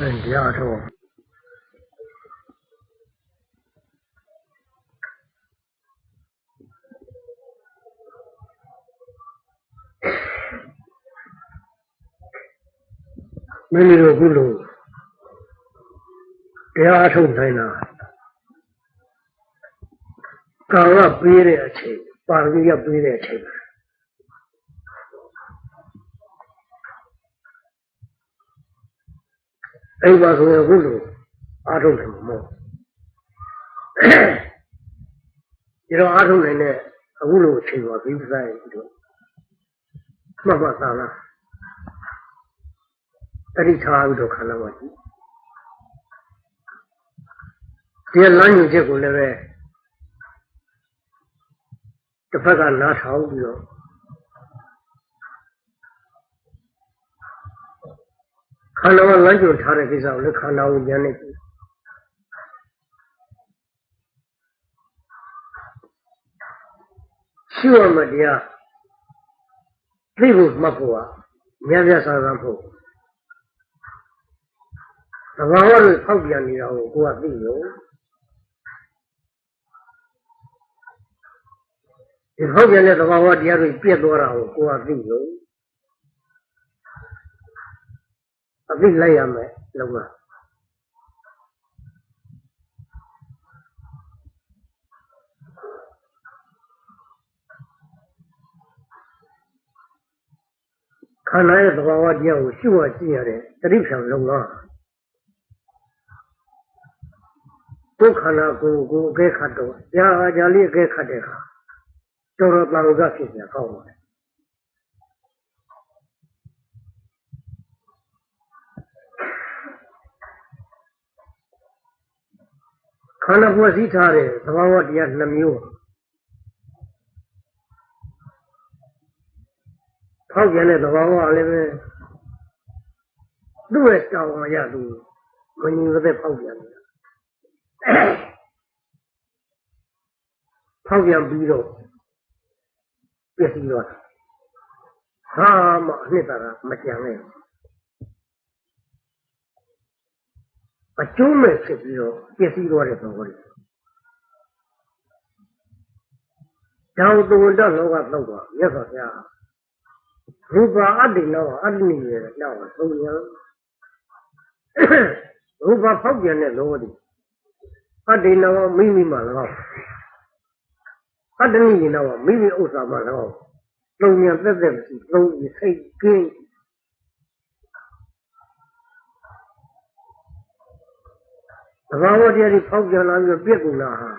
တရားထုတ်မင်းတို့ခုလိုတရားထုတ်နိုင်တာကာလပေးတဲ့အချိန်ပါရမီရပေးတဲ့အချိန် အဲ့ပါဆိုရင်ခုလိုအားထုတ်တယ်မဟုတ်ဒီတော့အားထုတ်နိုင်တဲ့အခုလိုအချိန်ပါပြီးဆိုင်တို့မှတ်မှတ်သားလားတတိထားပြီးတော့ခန္ဓာမှာကြည့်ဒီလမ်းညွှန်ချက်ကိုလည်းပဲတစ်ဖက်ကနားထောင်ပြီးတော့ ခန္ဓာကလမ်းညွှန်ထားတဲ့ကိစ္စကိုလည်းခန္ဓာကိုဉာဏ်နဲ့ကြည့်ရှိရမတရားသိဖို့မှတ်ဖို့ကမြတ်မြတ်ဆာဆာဖို့သဘာဝတွေဖောက်ပြန်နေတာကိုကိုကသိလို့ဒီဖောက်ပြန်တဲ့သဘာဝတရားတွေပြည့်သွားတာကိုကိုကသိလို့ အသိလိုက်ရမယ်လုံးဝခန္ဓာရဲ့သဘာဝတရားကိုရှုမှကြည့်ရတဲ့တတိဖြံလုံးလားကိုယ်ခန္ဓာကိုယ်ကိုအကဲခတ်တော့ကြာကြာလေးအကဲခတ်တဲ့အခါတော်တော်တန်ခါဖြစ်ပြန်ကောင်းပါတယ် ခန္ဓာဖွဲ့စည်းထားတဲ့သဘာဝတရားနှမျိုးဖောက်ပြန်တဲ့သဘာဝလည်းပဲသူ့ရဲ့တောင်းရသူမငြိမ်သက်ဖောက်ပြန်နေတာဖောက်ပြန်ပြီးတော့ပြည့်စည်တော့ဟာမအနှစ်သာရမကြံနဲ့ အကျိုးမဲ့ဖြစ်ပြီးတော့ပြည့်စည်တော့တဲ့သဘောတွေတောင်တုံတော့လောကတော့တော့မြတ်စွာဘုရားရူပအတ္တိနောအတ္တိရဲ့တော့သုံးရရူပဖောက်ပြန်တဲ့လောဒီအတ္တိနောမိမိမှ၎င်းအတ္တနိနောမိမိဥစ္စာမှ၎င်းသုံးရသက်သက်မရှိသုံးပြီးစိတ်ကင်း သဘာဝတရားတွေဖောက်ပြန်လာပြီးပြည့်ကုန်လာဟာ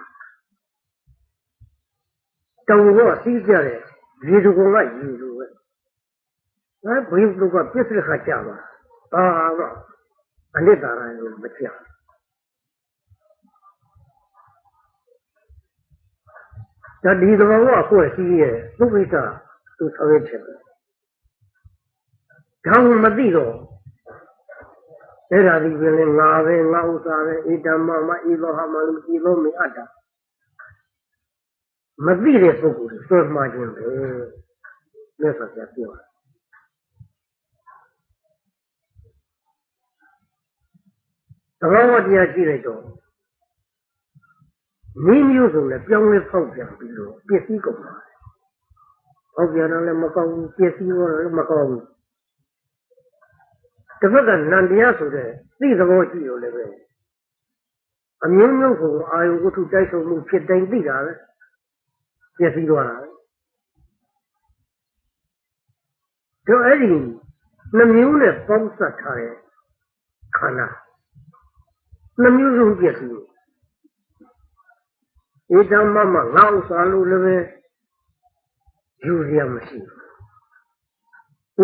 တောင်တော့စီးကြတဲ့ရေတူကောင်ကရေလိုပဲ။အဲဘိလူကပြစ်စခါကြပါ။အာတော့အနိတ္တရာရောမကြ။ဒါဒီသဘောကကိုယ်ရှိရဲ့သူ့ကိစ္စသူဆောင်ရဖြစ်တယ်။ဒါမှမသိတော့ အဲ့ဒါဒီပြင်လဲငါပဲငါဥစ္စာပဲဣတမမဣသောဟမလူဣသောမေအတ္တမသိတဲ့ပုဂ္ဂိုလ်တွေဆွဲမှားခြင်းပဲမြတ်စွာဘုရားပြောတာသဘောဝတရားကြည့်လိုက်တော့မိမျိုးစုံနဲ့ပြောင်းလဲဖောက်ပြန်ပြီးတော့ပစ္စည်းကုန်ပါတယ်။ဖောက်ပြန်တော့လည်းမကောင်းဘူးပစ္စည်းတော့လည်းမကောင်းဘူး။ တစ်ဖက်ကနန္တရားဆိုတဲ့သိသဘောရှိလို့လည်းပဲအမျိုးမျိုးကိုအာယုဝတ္ထုတိုက်ဆုံမှုဖြစ်တိုင်းသိတာပဲ။ပစ္စည်းသွားတာပဲ။တော့အဲ့ဒီနှမျိုးနဲ့ပေါင်းစပ်ထားတဲ့ခန္ဓာနှမျိုးစုံပြည့်စုံဧတမမငါဥစ္စာလို့လည်းပဲယူရမရှိဘူး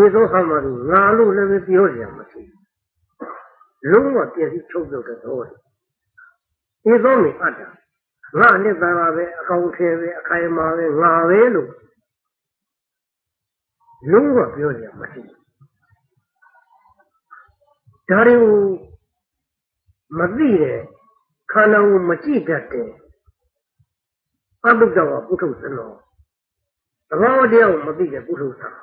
ဧသောဟမရငါလို့လည်းပဲပြောရမရှိဘူးလုံးဝပြည့်စုံချုပ်လုပ်တဲ့သဘောဧသောမေအတ္တငါနဲ့သာပါပဲအကောင်ထဲပဲအခိုင်အမာပဲငါပဲလို့လုံးဝပြောရမရှိဘူးဒါတွေကိုမသိတဲ့ခန္ဓာကိုမကြည့်တတ်တဲ့အတုကြောင့်ပုထုဇဉ်တော်သဘောတရားကိုမသိတဲ့ပုထုဇဉ်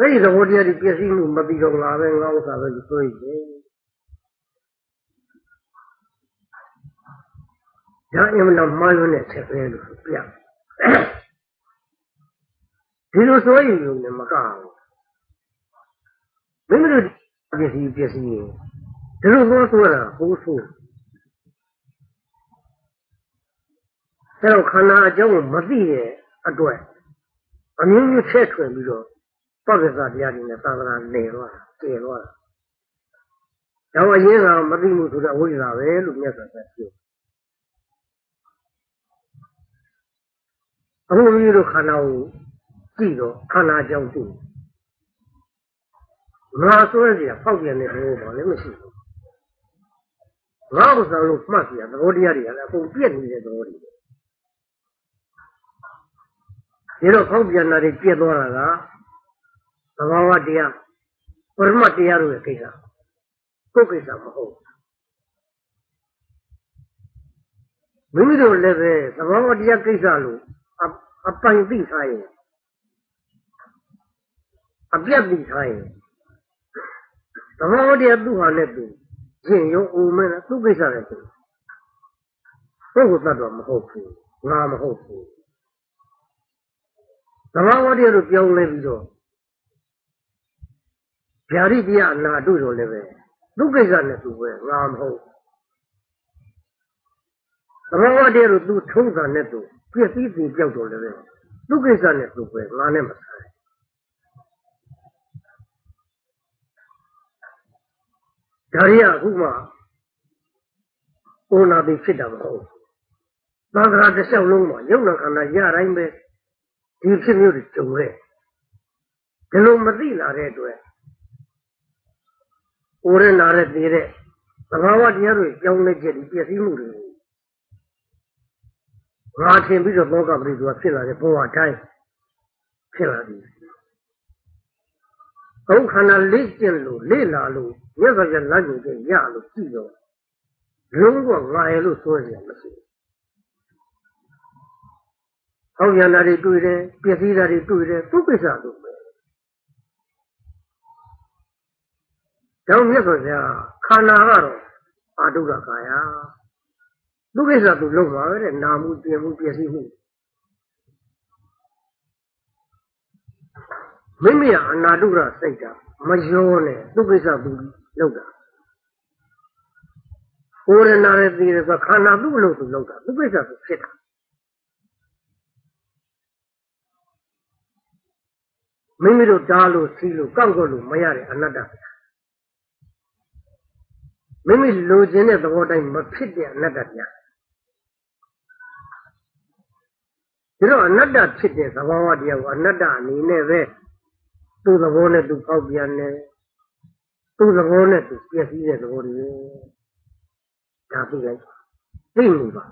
အဲ့ဒီသဘောတရားတွေပြည့်စည်မှုမပြီးတော့ငါပဲငါဥစ္စာပဲလို့ဆိုရင်ဒါအမှန်တော့မှားလွန်းတဲ့ချက်ပဲလို့ပြဒီလိုဆိုရင်လည်းမကဘူးမိမိတို့ပြည့်စည်ပြည့်စည်ရင်ဒီလိုသောဆိုတာဟိုးဆိုးအဲတော့ခန္ဓာအကြောင်းကိုမသိတဲ့အတွက်အမျိုးမျိုးချက်ထွင်ပြီးတော့ ပောက်ရစာတရားတွေနဲ့သာသနာနေတော့တည်တော့တော့အရင်ကမသိမှုဆိုတော့ဝိဇ္ဇာပဲလို့မြတ်စွာဘုရားပြောအခုမျိုးတို့ခန္ဓာကိုကြည့်တော့ခန္ဓာအကြောင်းသိငါဆိုရစီဖောက်ပြန်တဲ့ဘုရားလည်းမရှိဘူးငါ့ဥစ္စာလို့မှတ်ပြသဘောတရားတွေကလည်းအကုန်ပြည့်နေတဲ့သဘောတွေဒီတော့ဖောက်ပြန်တာတွေပြည့်သွားတာက သဘာဝတရားပရမတ်တရားတို့ရဲ့ကိစ္စကိုယ်ကိစ္စမဟုတ်မိမိတို့လည်းပဲသဘာဝတရားကိစ္စလို့အပိုင်သိထားရင်အပြတ်သိထားရင်သဘာဝတရားသူ့ဟာနဲ့သူရှင်ရုံအိုမဲသူ့ကိစ္စနဲ့သူပုဂ္ဂိုလ်တ attva မဟုတ်ဘူးငါမဟုတ်ဘူးသဘာဝတရားတို့ပြောင်းလဲပြီးတော့ ဗျာဒိတရားအနာတို့ဆိုလည်းပဲသူကိစ္စနဲ့သူပဲငါမဟုတ်သဘောဝတည်းတို့သူထုံးစံနဲ့သူပြည့်စည်ပြီးပြောက်တော့လည်းပဲသူကိစ္စနဲ့သူပဲငါနဲ့မဆိုင်ဒါရီကအခုမှအိုနာပြီးဖြစ်တာမဟုတ်သာသနာတစ်လျှောက်လုံးမှာယုံနာခန္ဓာရတိုင်းပဲဒီဖြစ်မျိုးတွေကြုံခဲ့ဒီလိုမသိလာတဲ့အတွက်ကိုယ် ရနာတဲ့သေးတဲ့သဘာဝတရားတွေကြောင်းလက်ချက်ဒီပြည့်စည်မှုတွေငါထင်ပြီးတော့လောကပရိသေဖြစ်လာတဲ့ဘဝတိုင်းဖြစ်လာပြီ။ဘုခန္ဓာလေးကျင့်လို့လေးလာလို့မြတ်စွာဘုရားလမ်းညွှန်ချက်ရလို့ကြည့်တော့လုံးဝငါရလို့ဆိုရမရှိဘူး။ဟောပြန်တာတွေတွေ့တယ်ပြည့်စည်တာတွေတွေ့တယ်သူကိစ္စလို့ပဲ ကျောင်းမြတ်စွာဘုရားခန္ဓာကတော့အာတုရကာယသူကိစ္စသူလုံးပါပဲတဲ့နာမှုပြင်မှုပျက်စီးမှုမိမိကအနာတုရစိတ်တာမရောနဲ့သူကိစ္စသူလုပ်တာကိုယ်ရနာရဲ့သိရဆိုခန္ဓာသူ့လို့သူလုပ်တာသူကိစ္စသူဖြစ်တာမိမိတို့တားလို့စီးလို့ကောက်ကွက်လို့မရတဲ့အနတ္တ မိမိလိုချင်တဲ့သဘောတိုင်းမဖြစ်တဲ့အနတ္တတရားဒီတော့အနတ္တဖြစ်တဲ့သဘောဝတရားကိုအနတ္တအနေနဲ့ပဲသူ့သဘောနဲ့သူပေါက်ပြန်တယ်သူ့သဘောနဲ့သူပြည့်စည်တဲ့သဘောတွေဒါသိလိုက်သိနေပါ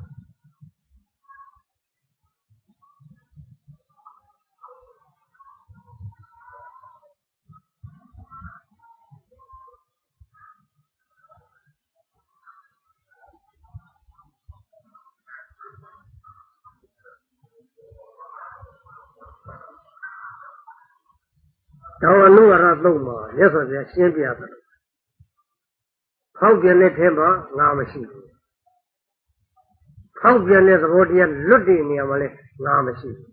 တောင်အနုဝရသုံးမှာမြတ်စွာဘုရားရှင်းပြတယ်ဖောက်ပြန်တဲ့ထဲမှာငါမရှိဘူးဖောက်ပြန်တဲ့သဘောတရားလွတ်တဲ့နေရာမှာလဲငါမရှိဘူး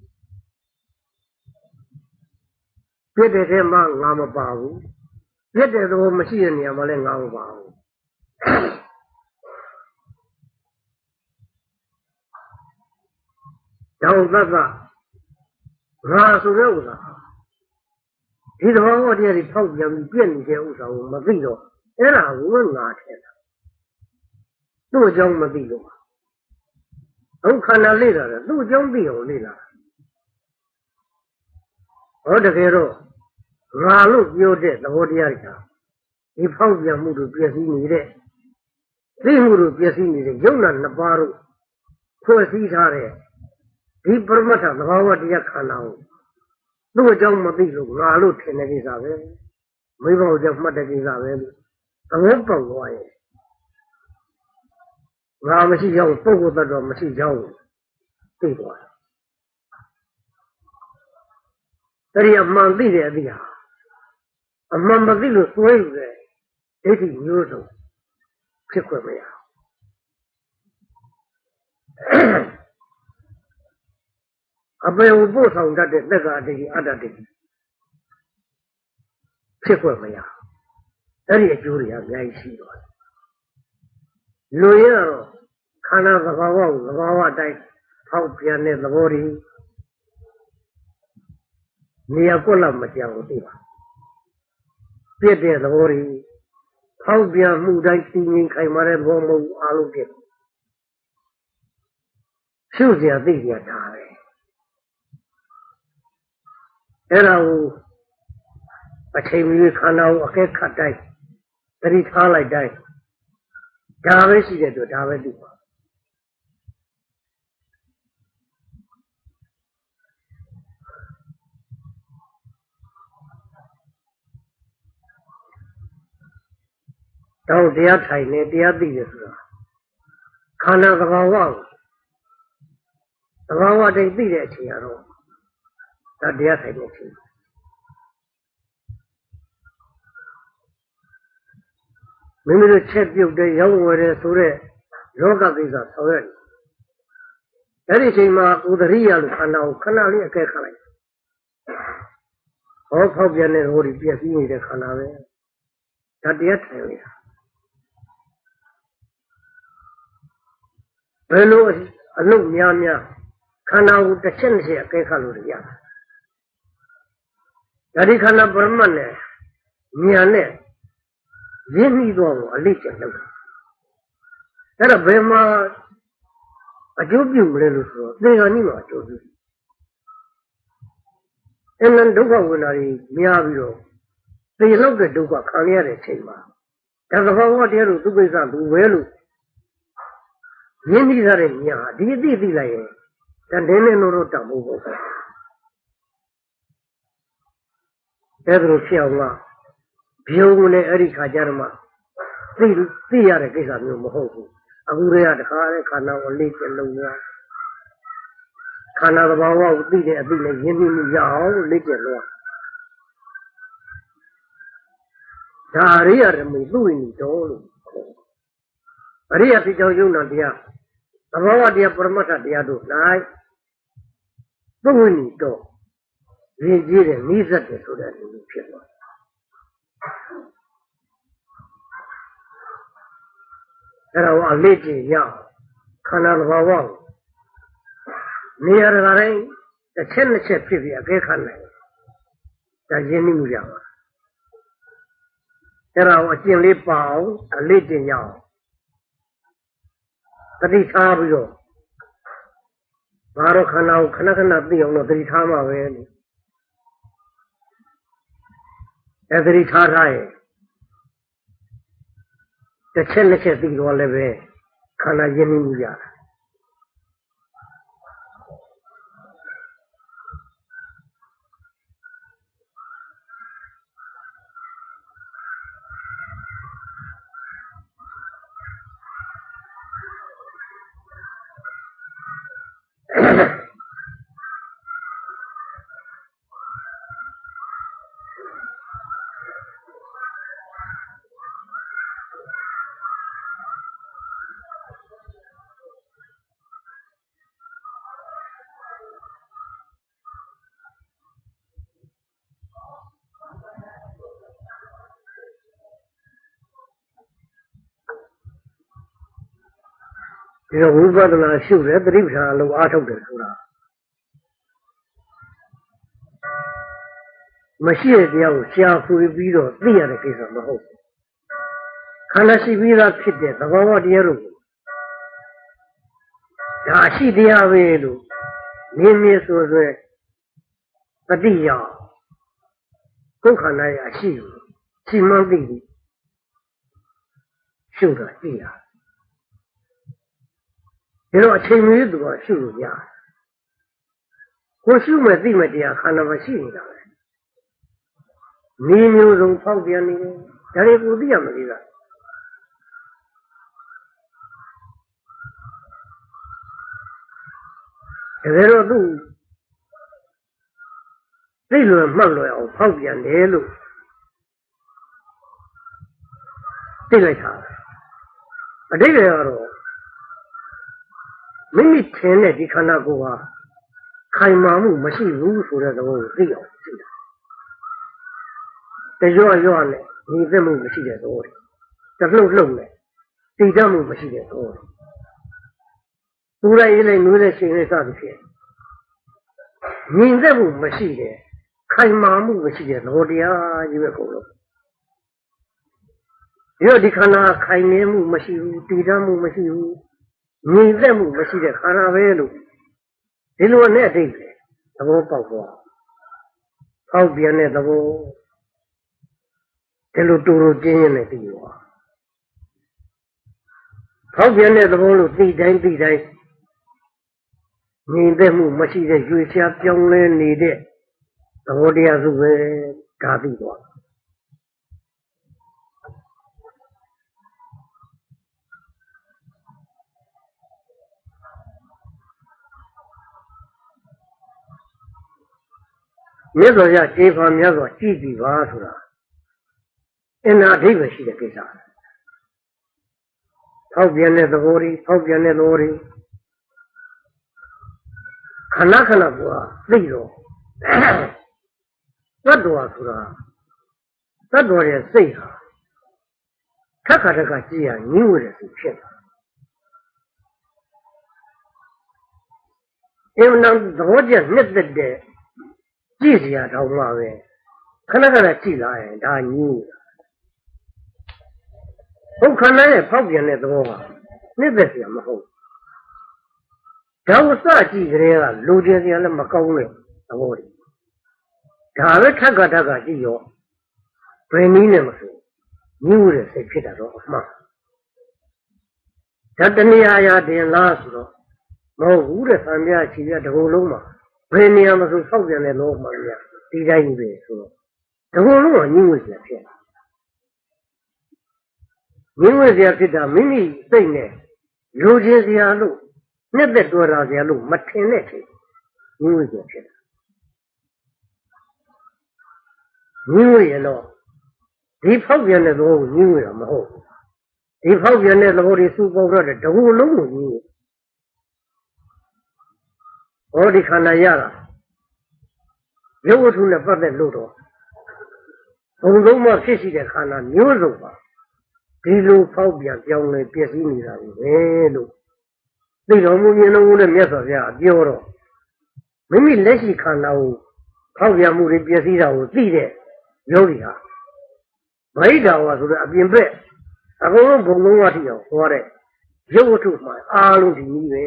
ပြည့်တဲ့ထဲမှာငါမပါဘူးပြည့်တဲ့သဘောမရှိတဲ့နေရာမှာလဲငါမပါဘူးတောင်သတ်ကငါဆိုတဲ့ဥစ္စာ ဒီသဘောတရားတွေထောက်ပြန်ပြီးပြည့်နေတဲ့ဥစ္စာကိုမသိတော့အဲ့ဒါကိုငါထင်တာသူ့အကြောင်းမသိလို့ပါဒုက္ခနာလေ့လာတယ်သူ့အကြောင်းသိအောင်လေ့လာဟောတကယ်တော့ငါလို့ပြောတဲ့သဘောတရားတွေကဒီဖောက်ပြန်မှုတို့ပြည့်စည်နေတဲ့သိမှုတို့ပြည့်စည်နေတဲ့ယုံနာနှစ်ပါးတို့ဖွဲ့စည်းထားတဲ့ဒီပရမတ္ထသဘာဝတရားခန္ဓာကို သူ့အကြောင်းမသိလို့ငါလို့ထင်တဲ့ကိစ္စပဲမိဘကြောင့်မှတ်တဲ့ကိစ္စပဲလို့သဘောပေါက်သွားရဲ့ငါမရှိကြောင်းပုဂ္ဂိုလ်တ attva မရှိကြောင်းသိသွားတယ်တရိယာမှန်သိတဲ့အသည့်ဟာအမှန်မသိလို့စွဲယူတဲ့ဒိဋ္ဌိမျိုးစုံဖြစ်ခွင့်မရ အပေကိုပို့ဆောင်တတ်တဲ့သက်္ကာတတိအတ္တတတိဖြစ်ခွင့်မရအဲ့ဒီအကျိုးတွေအများကြီးရှိတော့လူရတော့ခန္ဓာသဘာဝကိုသဘာဝတိုင်းဖောက်ပြန်တဲ့သဘောတွေနေရာကွက်လောက်မကြောက်ဘူးသိပါပြည့်တဲ့သဘောတွေဖောက်ပြန်မှုတိုင်းစီရင်ခိုင်မာတဲ့ဘောမဟုတ်အားလုံးပြည့်ရှုစရာသိစရာဒါပဲ အဲ့ဒါကိုအချိန်မီခန္ဓာကိုအကဲခတ်တိုင်းသတိထားလိုက်တိုင်းဒါပဲရှိတဲ့အတွက်ဒါပဲသိပါတော့တရားထိုင်နေတရားသိရဆိုတာခန္ဓာသဘာဝကိုသဘာဝတည်းသိတဲ့အချိန်ကတော့ ဒါတရားထိုင်နေချိန်မိမိတို့ချက်ပြုတ်တဲ့ရောက်ဝယ်တဲ့ဆိုတဲ့လောကကိစ္စဆောင်ရွက်နေအဲ့ဒီအချိန်မှာဥဒရိယလို့ခန္ဓာကိုခဏလေးအကဲခတ်လိုက်ဟောဖောက်ပြန်တဲ့ဟိုဒီပြည့်စည်နေတဲ့ခန္ဓာပဲဒါတရားထိုင်နေတာဘယ်လိုအလုပ်များများခန္ဓာကိုတစ်ချက်တစ်ချက်အကဲခတ်လို့ရတာ ဒါဒီခန္ဓာပရမတ်နဲ့ဉာဏ်နဲ့ရင်းနှီးသွားကိုအလေးကျလုပ်တာအဲ့တော့ဘယ်မှာအကျိုးပြုမလဲလို့ဆိုတော့သင်္ခါနိမှာအကျိုးပြုအင်းဒုက္ခဝေဒနာတွေများပြီးတော့သေလောက်တဲ့ဒုက္ခခံရတဲ့အချိန်မှာဒါသဘောဝတရားလို့သူကိစ္စသူပဲလို့ရင်းနှီးထားတဲ့ညာဒီအသိသိလိုက်ရင်ဒါနင်းနေလို့တော့တောင်းဖို့ပေါ့ အဲ့ဒါလိုဖြစ်အောင်ကဘယုံနဲ့အဲ့ဒီခါကျတော့မှသိသိရတဲ့ကိစ္စမျိုးမဟုတ်ဘူးအခုတည်းကတခါတဲ့ခန္ဓာကိုလေ့ကျင့်လို့ရခန္ဓာသဘာဝကိုသိတဲ့အသိနဲ့ရင်းနှီးမှုရအောင်လေ့ကျင့်လို့ဒါရိယဓမ္မသူ့ဝင်တော်လို့အရိယဖြစ်ကြောင်းယုံနာတရားသဘောဝတရားပရမတ္ထတရားတို့၌သူ့ဝင်တော် ရင်းကြီးတဲ့နိစ္စတဲ့ဆိုတဲ့လူဖြစ်သွားအဲ့ဒါကိုအလေးကျင့်ရအောင်ခန္ဓာသဘာဝကိုနေရာတိုင်းတစ်ချက်နှစ်ချက်ဖြစ်ပြီးအကဲခတ်နိုင်ဒါရင်းနှီးမှုရပါအဲ့ဒါကိုအကျင့်လေးပါအောင်အလေးကျင့်ရအောင်တတိထားပြီးတော့ဘာတော့ခန္ဓာကိုခဏခဏသိအောင်တော့တတိထားမှာပဲလေ အဲတတိထားထားရင်တစ်ချက်နှစ်ချက်သိတော့လည်းပဲခန္ဓာရင်းနှီးမှုရတာ ဒီတော့ဝိပဿနာရှုတယ်သတိပဋ္ဌာန်အလုံးအားထုတ်တယ်ဆိုတာမရှိတဲ့တရားကိုရှားဖွေပြီးတော့သိရတဲ့ကိစ္စမဟုတ်ဘူးခန္ဓာရှိပြီးသားဖြစ်တဲ့သဘောဝတရားတို့ဒါရှိတရားပဲလို့မြင်မြင်ဆိုဆွဲပฏิယောကိုယ်ခန္ဓာရဲ့အရှိကိုရှိမှန်းသိပြီးရှုတာကြည့်တာ ဒါတော့အချိန်မီသူကရှုလို့ရတယ်ကိုရှုမဲ့သိမဲ့တရားခန္ဓာမှာရှိနေတာပဲနေမျိုးစုံဖောက်ပြန်နေတယ်ဒါတွေကိုသိရမလို့လားတကယ်တော့သူသိလွယ်မှတ်လွယ်အောင်ဖောက်ပြန်တယ်လို့သိလိုက်တာအတိတ်ကတော့ မိမိထင်တဲ့ဒီခန္ဓာကိုယ်ဟာခိုင်မာမှုမရှိဘူးဆိုတဲ့သဘောကိုသိအောင်သိတာတရွရွနဲ့ညီသက်မှုမရှိတဲ့သဘောတွေတလှုပ်လှုပ်နဲ့တည်တတ်မှုမရှိတဲ့သဘောတွေပူလိုက်ရေးလိုက်နွေးလိုက်ရှင်လိုက်စသဖြင့်ညီသက်မှုမရှိတဲ့ခိုင်မာမှုမရှိတဲ့သဘောတရားကြီးပဲကုန်လို့ဒီတော့ဒီခန္ဓာခိုင်မြဲမှုမရှိဘူးတည်တတ်မှုမရှိဘူး ညီသက်မှုမရှိတဲ့ခန္ဓာပဲလို့ဒီလိုနဲ့အတိတ်ပဲသဘောပေါက်သွားဖောက်ပြန်တဲ့သဘောဒီလိုတူတူတင်းရင်လည်းသိသွားဖောက်ပြန်တဲ့သဘောလို့သိတိုင်းသိတိုင်းညီသက်မှုမရှိတဲ့ရွေချပြောင်းလဲနေတဲ့သဘောတရားစုပဲဒါသိသွား မြတ်စွာဘုရားခြေဖာမြတ်စွာကြည်ပြီပါဆိုတာအင်နာအဓိပ္ပာယ်ရှိတဲ့ကိစ္စဖောက်ပြန်တဲ့သဘောတွေဖောက်ပြန်တဲ့သဘောတွေခဏခဏကသိတော့သတ္တဝါဆိုတာသတ္တဝါရဲ့စိတ်ဟာထက်ခါထက်ခါကြည့်ရညှို့ရတဲ့သူဖြစ်တာအင်းနံသဘောကျနှစ်သက်တဲ့ ကြည့်စရာတော့မှပဲခဏခဏကြည့်လာရင်ဒါညှို့ဟုတ်ခန္ဓာရဲ့ဖောက်ပြန်တဲ့သဘောဟာနှစ်သက်စရာမဟုတ်ဒါဝစကြည့်ကြတဲ့ကလူကျင်စရာလည်းမကောင်းတဲ့သဘောတွေဒါပဲထက်ကထက်ကကြည့်ရောဘယ်နည်းနဲ့မဆိုညှို့တဲ့စိတ်ဖြစ်တာတော့အမှန်ဒါတဏှာရာတင်လားဆိုတော့မဟုတ်ဘူးတဲ့သံဃာချီရတကူလုံးမှာ ဘယ်နေရာမှာဆိုဖောက်ပြန်တဲ့လောမှမရဒီတိုင်းပဲဆိုတော့တကူလုံးကညှို့စရာဖြစ်တာညှို့စရာဖြစ်တာမိမိစိတ်နဲ့လူချင်းစရာလို့နှစ်သက်တော်တာစရာလို့မထင်တဲ့ချိန်ညှို့စရာဖြစ်တာညှို့ရတော့ဒီဖောက်ပြန်တဲ့သဘောကိုညှို့ရမဟုတ်ဘူးဒီဖောက်ပြန်တဲ့သဘောတွေစုပေါင်းတော့တဲ့တကူလုံးကိုညှို့ ဟောဒီခန္ဓာရတာရုပ်ဝတ္ထုနဲ့ပတ်သက်လို့တော့ဘုံလုံးမှဖြစ်ရှိတဲ့ခန္ဓာမျိုးစုံပါဒီလိုဖောက်ပြန်ပြောင်းလဲပြည့်စည်နေတာပဲလို့သိတော်မူမြင်တော်မူတဲ့မြတ်စွာဘုရားပြောတော့မိမိလက်ရှိခန္ဓာကိုဖောက်ပြန်မှုတွေပြည့်စည်တာကိုသိတဲ့ယောဂီဟာဗိဓာဝါဆိုတဲ့အပြင်ဘက်အကုန်လုံးဘုံလုံးဝထိအောင်ဟောတဲ့ရုပ်ဝတ္ထုမှအားလုံးဒီနည်းပဲ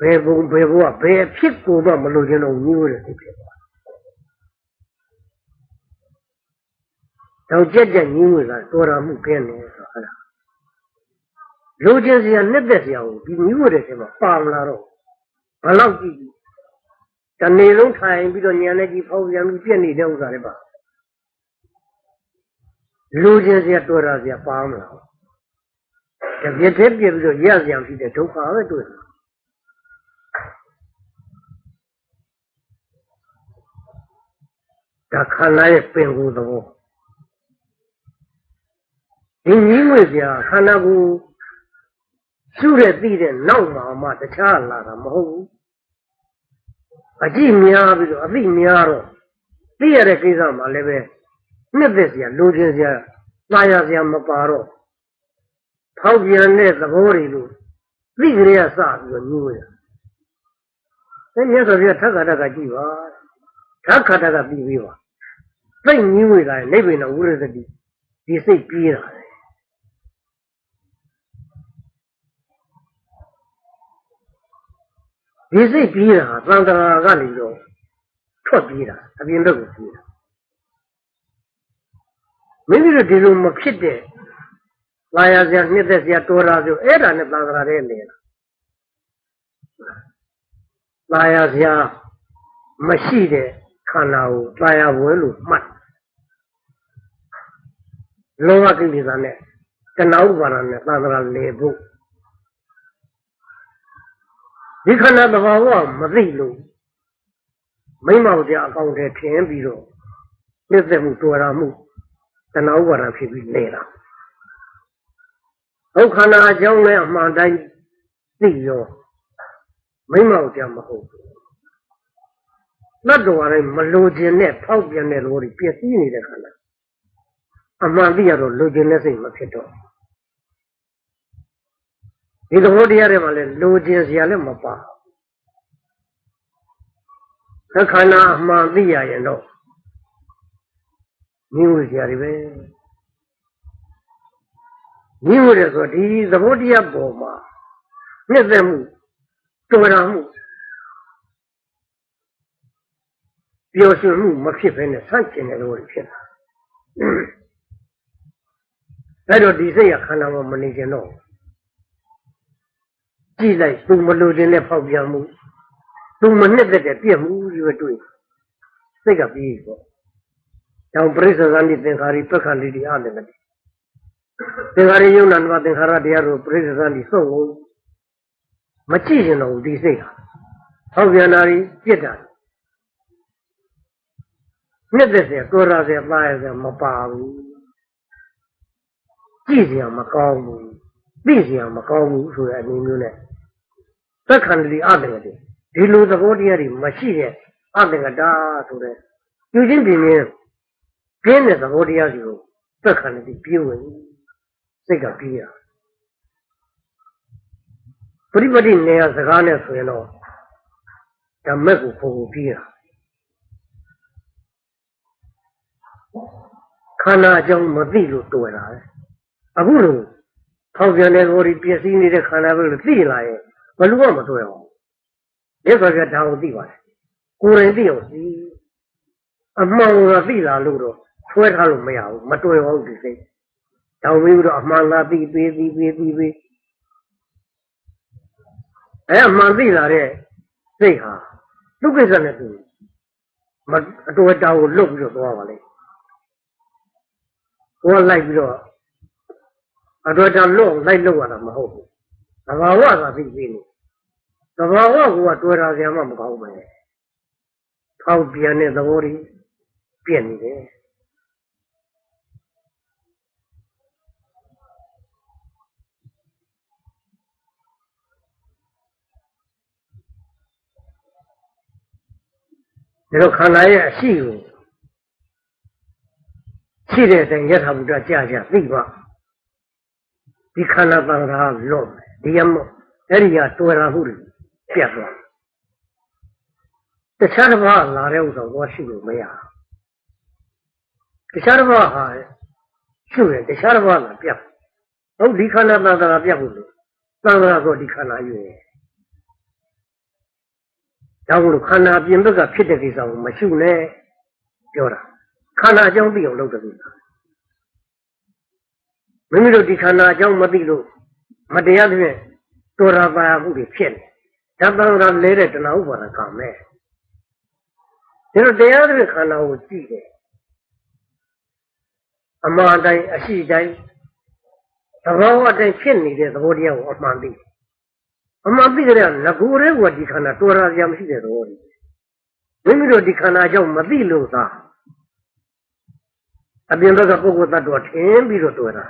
ဘယ်ဘုံဘယ်ဘဝဘယ်ဖြစ်ကိုမှမလို့ခြင်းတော့ညှိုးတယ်ဖြစ်သွားတော့ကြက်ကြက်ညှိုးလာတော်တော်မှုကင်းတယ်ဆိုဟုတ်လားလူချင်းစရာနှစ်သက်စရာကိုဒီညှိုးတဲ့ထဲမှာပါမလာတော့ဘလောက်ကြည့်တနေ့လုံးထိုင်ပြီးတော့ညံနေကြီးဖောက်ပြန်ပြီးပြက်နေတဲ့ဥစ္စာတွေပါလူချင်းစရာတော်တာစရာပါမလားတပြည့်တည်းပြည့်ပြီးတော့ရစရာဖြစ်တဲ့ဒုက္ခပဲတွေ့တယ် ဒါခန္ဓာရဲ့ပင်ကိုယ်သဘောဒီကြီးငွေပြခန္ဓာကိုယ်ရှုတဲ့သိတဲ့နောက်မှာမှတခြားလာတာမဟုတ်ဘူးအကြည့်များပြီးတော့အသိများတော့သိရတဲ့ကိစ္စမှာလည်းပဲနှစ်သက်စရာလိုချင်စရာသာယာစရာမပါတော့ဖောက်ပြန်တဲ့သဘောတွေလို့သိကြရစပြီးတော့ညှိုးရအဲမြတ်စွာဘုရားထပ်ခါတက်ကကြည့်ပါထပ်ခါတက်ကပြီးပြီး ပါစိတ်ညှိုးလာရင်နိဗ္ဗာန်ဝိရဒတိဒီစိတ်ပြေးတာလေဒီစိတ်ပြေးတာသံတရာကနေတော့ထွက်ပြေးတာအပြင်ဘက်ကိုပြေးတာမိမိတို့ဒီလိုမဖြစ်တဲ့လာရစရာနှစ်သက်စရာတော်တာဆိုအဲ့ဒါနဲ့သံတရာတဲ့လေလာရစရာမရှိတဲ့ခန္ဓာကိုတာယာဝဲလို့မှတ် လောဘကိလေသာနဲ့တဏှာဥပါဒနဲ့သာသနာလေဖို့ဒီခန္ဓာသဘာဝမသိလို့မိမောင်ကြအကောင့်ထဲထင်ပြီးတော့နှစ်သက်မှုတော်တာမှုတဏှာဥပါဒဖြစ်ပြီးနေတာဟုတ်ခန္ဓာအကြောင်းလည်းအမှန်တိုင်းသိရောမိမ့်မောက်ကြမဟုတ်ဘူးနတ်တော်တိုင်းမလိုချင်တဲ့ဖောက်ပြန်တဲ့လိုတွေပြည့်စည်နေတဲ့ခန္ဓာ အမှန်သိရတော့လိုချင်တဲ့စိတ်မဖြစ်တော့ဒီသဘောတရားတွေမှာလည်းလိုချင်စရာလည်းမပါသခန္ဓာအမှန်သိရရင်တော့မြင်ဝစရာတွေပဲမြင်ဝရဆိုဒီသဘောတရားပေါ်မှာနှစ်သက်မှုတော်ရမှုပျော်ရွှင်မှုမဖြစ်ဘဲနဲ့ဆန့်ကျင်တဲ့လိုတွေဖြစ်တာ အဲ့တော့ဒီစိတ်ရခန္ဓာမှာမနေကြတော့ကြည့်လိုက်သူမလိုချင်တဲ့ဖောက်ပြန်မှုသူမနှစ်သက်တဲ့ပြည့်မှုကြီးပဲတွေ့စိတ်ကပြီးပေါ့တောင်ပရိစ္ဆေသန္တိသင်္ခါရီပက္ခန္တိတိအတယ်တိသင်္ခါရီယုံနာနဝသင်္ခါရတရားတို့ပရိစ္ဆေသန္တိဆုံးလို့မကြည့်ရင်တော့ဒီစိတ်ဟာဟောက်ပြန်တာကြီးပြစ်တာနှစ်သက်เสียကိုရเสียပါရเสียမပါဘူး ပြည့်စရာမကောင်းဘူးပြည့်စရာမကောင်းဘူးဆိုတဲ့အနေမျိုးနဲ့သက်ခန္တီအတ္တကတိဒီလိုသဘောတရားတွေမရှိတဲ့အတ္တကတာဆိုတဲ့ယူချင်းပြင်းပြင်းပြင်းတဲ့သဘောတရားတွေကိုသက်ခန္တီပြေးဝင်စိတ်ကပြေးရပရိပတိနေရာစကားနဲ့ဆိုရင်တော့ဓမ္မကိုပုံပုံပြေးရခန္ဓာအကြောင်းမသိလို့တွေ့တာပဲ အခုလို့ထောက်ပြန်တဲ့ဘောဒီပျက်စီးနေတဲ့ခန္ဓာပဲလို့သိလာရင်ဘလို့မှမတွေ့အောင်မြတ်စွာဘုရားဒါကိုသိပါတယ်ကိုယ်တိုင်သိအောင်သိအမှန်ကိုသိလာလို့တော့ဆွဲထားလို့မရဘူးမတွေ့အောင်ဒီစိတ်တောင်းပြီးတော့အမှန်ကသိပေးသိပေးသိပေးအဲအမှန်သိလာတဲ့စိတ်ဟာသူ့ကိစ္စနဲ့သူမအတော်တောင်ကိုလွတ်ပြီးတော့သွားပါလေကိုယ်လိုက်ပြီးတော့ အတော်တောင်လွတ်လိုက်လို့ရတာမဟုတ်ဘူးသဘာဝကသိပြီးနေသဘာဝကတွေ့တာကြမှမကောင်းပဲဖောက်ပြန်တဲ့သဘောတွေပြည့်နေတယ်ဒါတော့ခန္ဓာရဲ့အရှိကိုရှိတဲ့အတိုင်းယထာဘုဒ္ဓကြာကြာသိပါ ဒီခန္ဓာတန်ခါလော့ဒီရမအဲ့ဒီကတွေ့တာမှုတွေပြတ်သွားတခြားတစ်ပါးလာတဲ့ဥစ္စာကိုရှိလို့မရတခြားတစ်ပါးဟာရှိရင်တခြားတစ်ပါးလာပြတ်ဟုတ်ဒီခန္ဓာတန်ခါပြတ်ဘူးလို့တန်ခါဆိုဒီခန္ဓာယူရဲ့ဒါကိုခန္ဓာပြင်ဘက်ကဖြစ်တဲ့ကိစ္စကိုမရှိနဲ့ပြောတာခန္ဓာအကြောင်းသိအောင်လုပ်တဲ့ကိစ္စ မိမိတို့ဒီခန္ဓာအကြောင်းမသိလို့မတရားတဲ့တော်ရာပါမှုတွေဖြစ်နေဓာတ်တန်ကလဲတဲ့တဏှာဥပါဒကမဲ့ဒါတော့တရားတဲ့ခန္ဓာကိုကြည့်တယ်အမှန်တိုင်းအရှိတိုင်းသဘောအတိုင်းဖြစ်နေတဲ့သဘောတရားကိုအမှန်သိတယ်အမှန်သိကြတဲ့ငကိုယ်ရဲကဒီခန္ဓာတော်ရစရာမရှိတဲ့သဘောကြီးမိမိတို့ဒီခန္ဓာကြောင့်မသိလို့သာအပြင်ဘက်ကပုဂ္ဂိုလ်သတ္တဝါထင်ပြီးတော့တွေ့တာ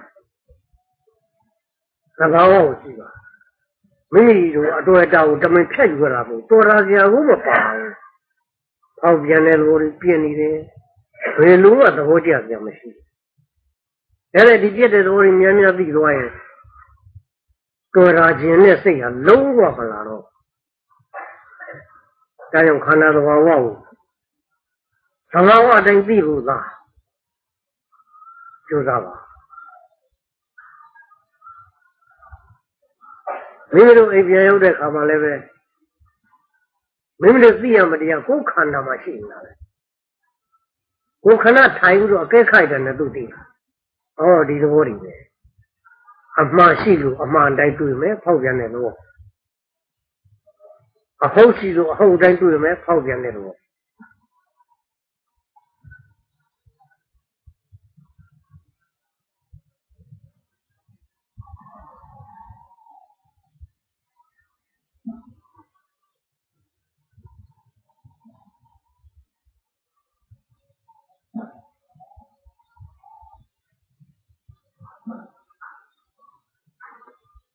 သဘာဝကိုကြည့်ပါမိမိတို့အတော်အတာကိုတမင်ဖြတ်ယူရတာပေါ့တော်ရစရာကိုမပါဘူး။အောက်ပြန်တဲ့လူတွေပြင်းနေတယ်။ဘယ်လိုမှသဘောကျစရာမရှိဘူး။ဒါနဲ့ဒီပြည့်တဲ့သဘောတွေများများသိသွားရင်တော်ရာခြင်းနဲ့စိတ်ဟာလုံးဝမလာတော့ဒါကြောင့်ခန္ဓာသဘာဝကိုသဘာဝအတိုင်းသိဖို့သာကြိုးစားပါ မိမိတို့အိမ်ပြန်ရောက်တဲ့ခါမှလည်းပဲမိမိတို့သိရမတရားကိုယ်ခန္ဓာမှာရှိနေတာပဲကိုယ်ခန္ဓာထိုင်ပြီးတော့အကဲခိုက်တယ်နဲ့သူသိတာဩဒီသဘောတွေပဲအမှားရှိလို့အမှန်တိုင်းတွေ့မယ်ဖောက်ပြန်တဲ့လို့အဟုတ်ရှိလို့အဟုတ်တိုင်းတွေ့မယ်ဖောက်ပြန်တဲ့လို့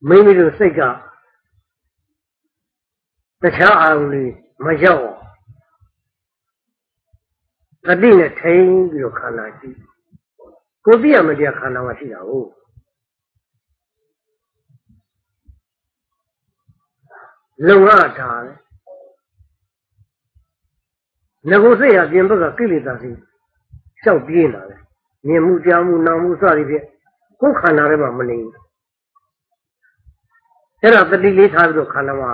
မိမိတို့စိတ်ကတခြားအာရုံတွေမရောက်အောင်တတိနဲ့ထိန်းပြီးတော့ခန္ဓာရှိကိုသိရမတရားခန္ဓာမှာရှိတာဟုတ်လုံရတာလေငကိုစိတ်ရပြင်ဘက်ကကိလေသာစီလျှောက်ပြေးလာတယ်မြင်မှုကြားမှုနားမှုစသည်ဖြင့်ကိုယ်ခန္ဓာထဲမှာမနေဘူး အဲ့ဒါတတိလေးထားပြီးတော့ခန္ဓာမှာ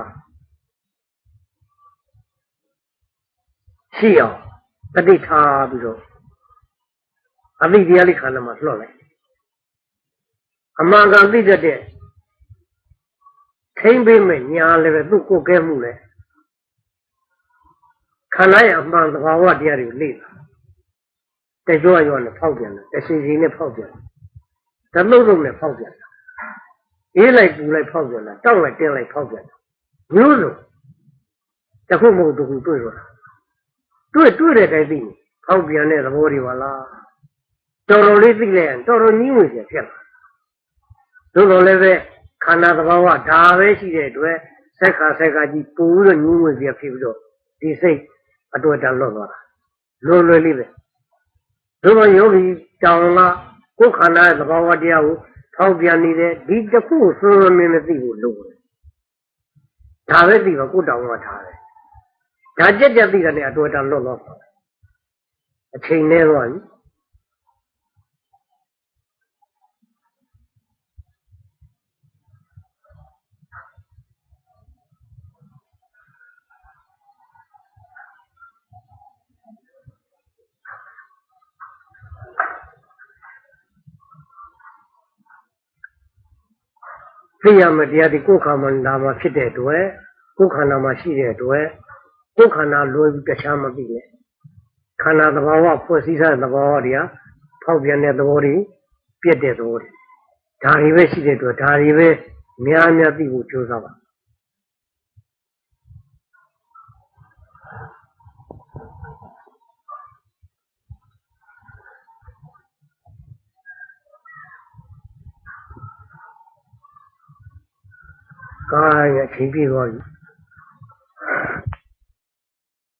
ရှိအောင်တတိထားပြီးတော့အသိတရားလေးခန္ဓာမှာလွှတ်လိုက်အမှန်ကန်သိတတ်တဲ့ထိမ့်ပေးမဲ့ညာလည်းပဲသူ့ကိုယ်ကဲမှုလဲခန္ဓာရဲ့အမှန်သဘာဝတရားတွေကိုလေ့လာတကြွရောနဲ့ဖောက်ပြန်တယ်တရှိရှိနဲ့ဖောက်ပြန်တယ်ဓလုတ်လုံးနဲ့ဖောက်ပြန်တယ် အေးလိုက်ပူလိုက်ဖောက်ပြန်တာတောက်လိုက်တင်းလိုက်ဖောက်ပြန်တယ်မျိုးစုံတစ်ခုမဟုတ်တစ်ခုတွေ့တော့တာတွေ့တွေ့တဲ့တိုင်းသိနေဖောက်ပြန်တဲ့သဘောတွေပါလားတော်တော်လေးသိလိုက်ရင်တော်တော်ကြီးဝင်ပြန်ဖြစ်လာသို့တော်လည်းပဲခန္ဓာသဘာဝဒါပဲရှိတဲ့အတွက်ဆက်ခါဆက်ခါကြီးပူပြီးတော့ညှင်းဝင်ပြန်ဖြစ်ပြီးတော့ဒီစိတ်အတွေ့အတန်လွတ်သွားတာလွယ်လွယ်လေးပဲသို့တော်ယောဂီတောင်ကကိုယ်ခန္ဓာရဲ့သဘာဝတရားကို ဖောက်ပြန်နေတဲ့ဒီတစ်ခုကိုစွန်းစွန်းမင်းမသိဘူးလို့ဒါပဲသိပါကိုယ်တောင်ကထားတယ်ဒါကြက်ကြက်သိတာနဲ့အတွေ့အတန်လွတ်သွားပါအချိန်နဲ့တော့ပြီ သိရမယ့်တရားဒီကိုယ်ခန္ဓာနာမှာဖြစ်တဲ့အတွက်ကိုယ်ခန္ဓာမှာရှိတဲ့အတွက်ကိုယ်ခန္ဓာလွယ်ပြီးတခြားမသိနဲ့ခန္ဓာသဘာဝဖွဲ့စည်းထားတဲ့သဘာဝတွေကဖောက်ပြန်တဲ့သဘောတွေပြက်တဲ့သဘောတွေဒါတွေပဲရှိတဲ့အတွက်ဒါတွေပဲများများသိဖို့ကြိုးစားပါ ကာယအချိန်ပြည့်သွားပြီ